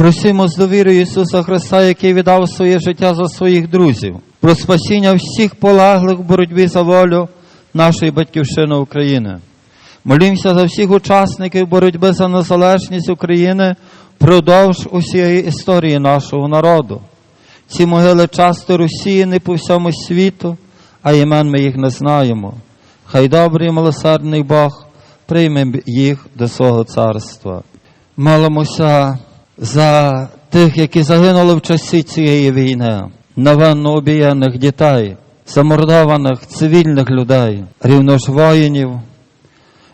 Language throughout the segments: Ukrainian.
Просимо з довірою Ісуса Христа, який віддав своє життя за своїх друзів, про спасіння всіх полеглих в боротьбі за волю нашої батьківщини України. Молімося за всіх учасників боротьби за незалежність України впродовж усієї історії нашого народу. Ці могили часто розсіяні по всьому світу, а імен ми їх не знаємо. Хай добрий і милосердний Бог прийме їх до свого царства. Молимося за тих, які загинули в часі цієї війни, невинно обієних дітей, замордованих цивільних людей, рівно ж воїнів,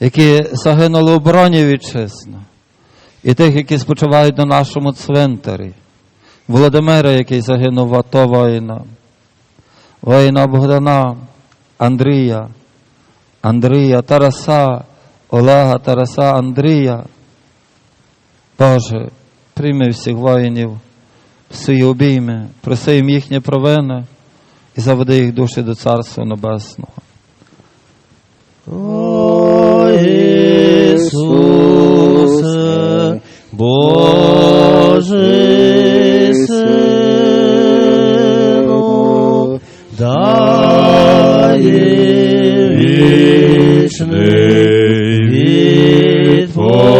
які загинули у обороні вітчизни, і тих, які спочивають на нашому цвинтарі. Володимира, який загинув в АТО воїна, воїна Богдана, Андрія, Андрія, Тараса, Олега, Тараса, Андрія. Боже, прийми всіх воїнів в свої обійми, проси їм їхні провини і заведи їх душі до Царства Небесного. О Ісусе, Божий Сину, дає вічний відпочинок,